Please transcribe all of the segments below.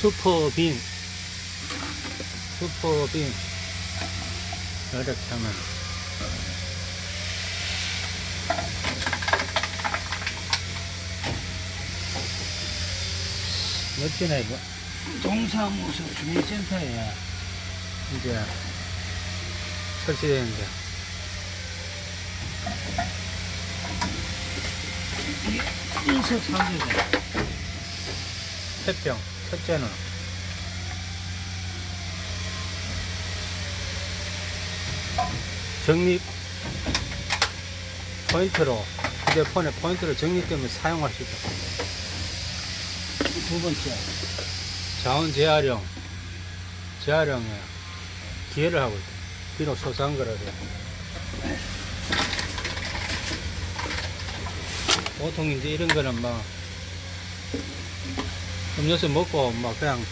슈퍼빔 슈퍼빔 이렇게 하면 멋지네 이거. 동사무소 주민센터에 이제 설치되는데 일석삼조제 폐병 첫째는 적립 포인트로 휴대폰에 포인트로 적립되면 사용할 수 있다. 두 번째 자원 재활용 재활용에 기회를 하고 있다. 비록 소소한 거라도 보통 이제 이런 거는 막 음료수 먹고 막 그냥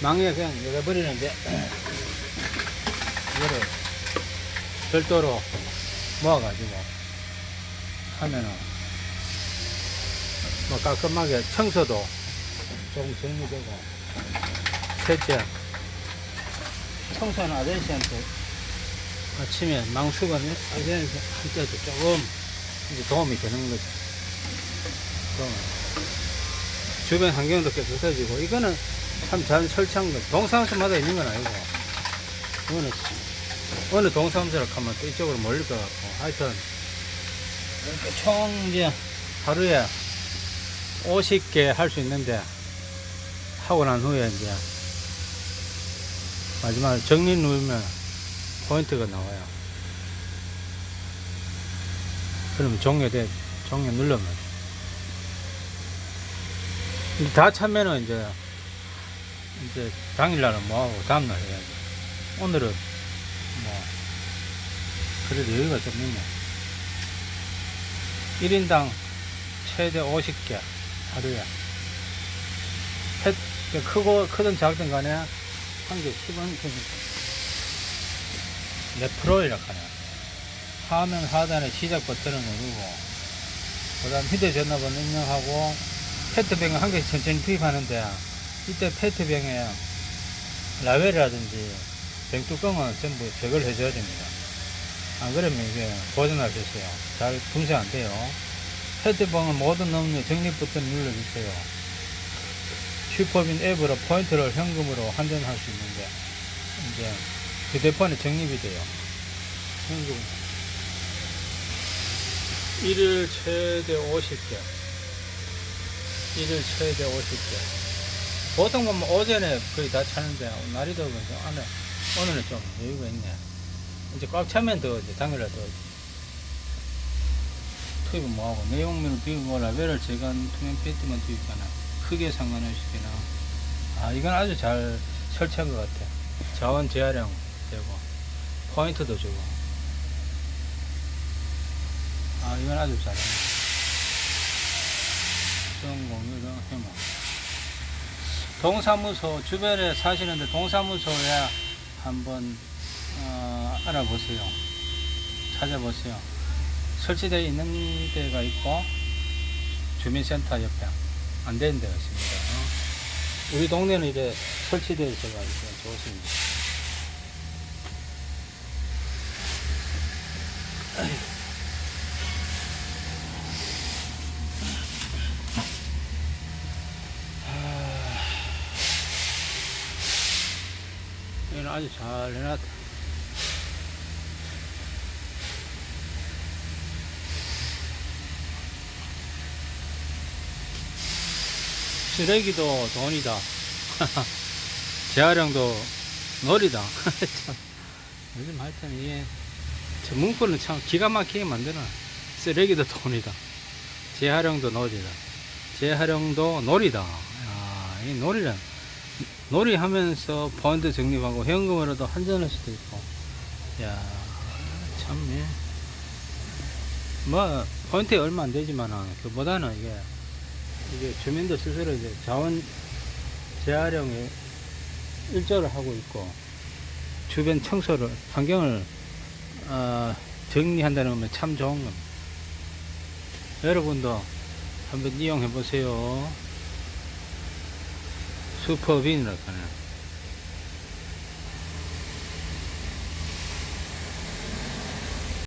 망에 그냥 내려버리는데 이거를 별도로 모아가지고 하면은 뭐 깔끔하게 청소도 조금 정리되고 셋째 청소는 아저씨한테 아침에 망수건 아저씨한테도 조금 이제 도움이 되는 거죠. 그러면 주변 환경도 깨끗해지고 이거는 참 잘 설치한 거 동사무소마다 있는 건 아니고 이거는 어느 동사무소를 가면 또 이쪽으로 몰릴 것 같고 하여튼 총 이제 하루에 50개 할 수 있는데 하고 난 후에 이제 마지막에 정리 누르면 포인트가 나와요. 그러면 종료돼 종료 누르면 다 차면은 이제 이제 당일날은 뭐하고 다음날 해야지. 오늘은 뭐 그래도 여유가 좀 있네. 1인당 최대 50개 하루에. 펫, 크고 크든 작든 간에 한 개 10원 몇 프로이라 하네. 화면 하단에 시작 버튼을 누르고 그 다음 휴대전화번호 입력하고 페트병을 한 개씩 천천히 투입하는데 이때 페트병에 라벨이라든지 병뚜껑은 전부 제거를 해줘야 됩니다. 안 그러면 이게 고장날 수 있어요. 잘 분쇄 안 돼요. 모두 넣으면 적립 버튼 눌러주세요. 슈퍼빈 앱으로 포인트를 현금으로 환전할 수 있는데 이제 휴대폰에 적립이 돼요. 현금. 일일 최대 50개. 일일 최대 50개. 보통 보면 오전에 거의 다 차는데 날이 더워서 안에 오늘은 좀 여유가 있네. 이제 꽉 차면 더 이제 당일날 더 투입은 뭐하고 내용물을 비우고 라벨을 제거한 투명 페트만 투입하나 크게 상관없이나 아 이건 아주 잘 설치한 것 같아. 자원 재활용 되고 포인트도 주고 아 이건 아주. 수 공유령 해모. 동사무소 주변에 사시는데 동사무소에 한번 어, 알아보세요. 찾아보세요. 설치되어 있는 데가 있고 주민센터 옆에 안 되는 데가 있습니다. 어. 우리 동네는 이제 설치되어 있어가 있어요. 좋습니다. 얘는 아주 잘 해놨다. 쓰레기도 돈이다. 재활용도 놀이다. 참, 요즘 하여튼 이게 저 문구는 참 기가 막히게 만드나. 쓰레기도 돈이다. 재활용도 놀이다. 재활용도 놀이다. 야, 이 놀이란 놀이 하면서 포인트 적립하고 현금으로도 환전할 수도 있고 야 참, 예. 뭐, 포인트에 얼마 안 되지만은, 그보다는 이게, 이게 주민들 스스로 이제 자원 재활용에 일조를 하고 있고, 주변 청소를, 환경을, 어, 정리한다는 거면 참 좋은 겁니다. 여러분도 한번 이용해 보세요. 슈퍼빈이라고 하네.